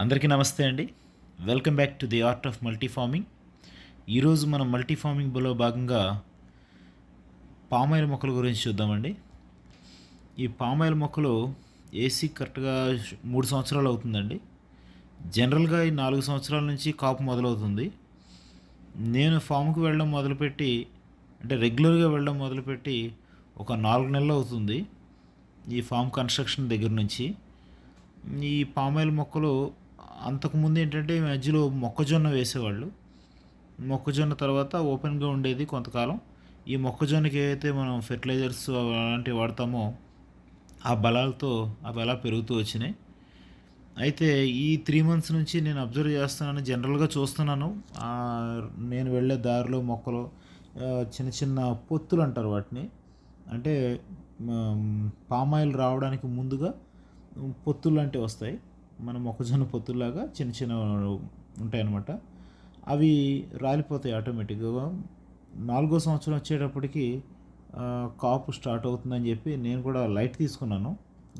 అందరికీ నమస్తే అండి. Welcome back to the art of multi farming ఈరోజు మనం మల్టీ ఫార్మింగ్లో భాగంగా పామాయిల్ మొక్కల గురించి చూద్దామండి. ఈ పామాయిల్ మొక్కలు ఏసీ కరెక్ట్గా మూడు సంవత్సరాలు అవుతుందండి. జనరల్గా ఈ నాలుగు సంవత్సరాల నుంచి కాపు మొదలవుతుంది. నేను ఫామ్కి వెళ్ళడం మొదలుపెట్టి అంటే రెగ్యులర్గా వెళ్ళడం మొదలుపెట్టి ఒక నాలుగు నెలలు అవుతుంది ఈ ఫామ్ కన్స్ట్రక్షన్ దగ్గర నుంచి. ఈ పామాయిల్ మొక్కలు అంతకుముందు ఏంటంటే ఈ మధ్యలో మొక్కజొన్న వేసేవాళ్ళు. మొక్కజొన్న తర్వాత ఓపెన్గా ఉండేది కొంతకాలం. ఈ మొక్కజొన్నకి ఏవైతే మనం ఫెర్టిలైజర్స్ అలాంటివి వాడతామో ఆ బలాలతో అవి అలా పెరుగుతూ వచ్చినాయి. అయితే ఈ త్రీ మంత్స్ నుంచి నేను అబ్జర్వ్ చేస్తున్నాను జనరల్గా చూస్తున్నాను. నేను వెళ్ళే దారిలో మొక్కలు చిన్న చిన్న పొత్తులు అంటారు వాటిని. అంటే పామాయిల్ రావడానికి ముందుగా పొత్తులు లాంటివి వస్తాయి. మన మొక్కజొన్న పొత్తుల్లాగా చిన్న చిన్న ఉంటాయన్నమాట. అవి రాలిపోతాయి ఆటోమేటిక్గా నాలుగో సంవత్సరం వచ్చేటప్పటికి కాపు స్టార్ట్ అవుతుందని చెప్పి నేను కూడా లైట్ తీసుకున్నాను.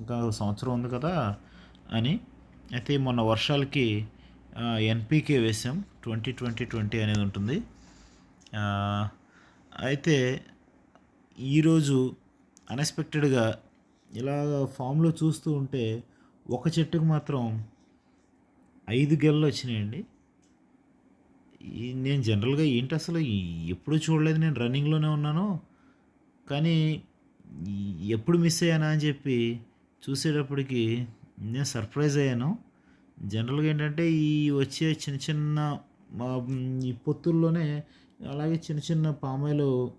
ఇంకా సంవత్సరం ఉంది కదా అని. అయితే మొన్న వర్షాలకి ఎన్పీకే వేసాం. ట్వంటీ ట్వంటీ ట్వంటీ అనేది ఉంటుంది. అయితే ఈరోజు అన్ఎక్స్పెక్టెడ్గా ఇలా ఫామ్లో చూస్తూ ఉంటే ఒక చెట్టుకు మాత్రం ఐదు గెలలు వచ్చినాయండి. నేను జనరల్గా ఏంటి అసలు ఎప్పుడు చూడలేదు నేను రన్నింగ్లోనే ఉన్నాను. కానీ ఎప్పుడు మిస్ అయ్యానా అని చెప్పి చూసేటప్పటికి నేను సర్ప్రైజ్ అయ్యాను. జనరల్గా ఏంటంటే ఈ వచ్చే చిన్న చిన్న మా ఈ పొత్తుల్లోనే అలాగే చిన్న చిన్న పామాయిలు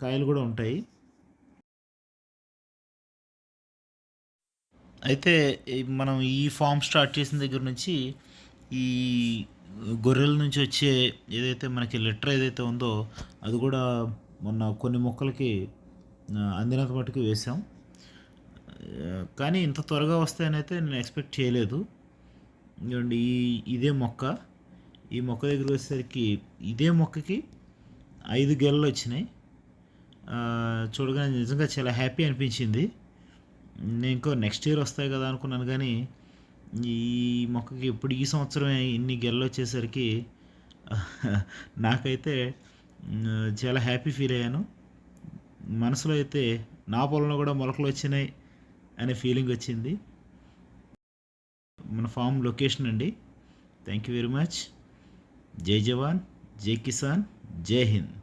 కాయలు కూడా ఉంటాయి. అయితే మనం ఈ ఫామ్ స్టార్ట్ చేసిన దగ్గర నుంచి ఈ గొర్రెల నుంచి వచ్చే ఏదైతే మనకి లెటర్ ఏదైతే ఉందో అది కూడా మొన్న కొన్ని మొక్కలకి అందినంత మటుకు వేసాం కానీ ఇంత త్వరగా వస్తాయనైతే నేను ఎక్స్పెక్ట్ చేయలేదు. ఇదిగోండి ఈ ఇదే మొక్క. ఈ మొక్క దగ్గర వచ్చేసరికి ఇదే మొక్కకి ఐదు గెలలు వచ్చినాయి. చూడగానే నిజంగా చాలా హ్యాపీ అనిపించింది. నేను ఇంకో నెక్స్ట్ ఇయర్ వస్తాయి కదా అనుకున్నాను కానీ ఈ మొక్కకి ఇప్పుడు ఈ సంవత్సరమే ఇన్ని గెలలు వచ్చేసరికి నాకైతే చాలా హ్యాపీ ఫీల్ అయ్యాను. మనసులో అయితే నా పొలంలో కూడా మొలకలు వచ్చినాయి అనే ఫీలింగ్ వచ్చింది. మన ఫామ్ లొకేషన్ అండి. థ్యాంక్ యూ వెరీ మచ్ జై జవాన్ జై కిసాన్ జై హింద్.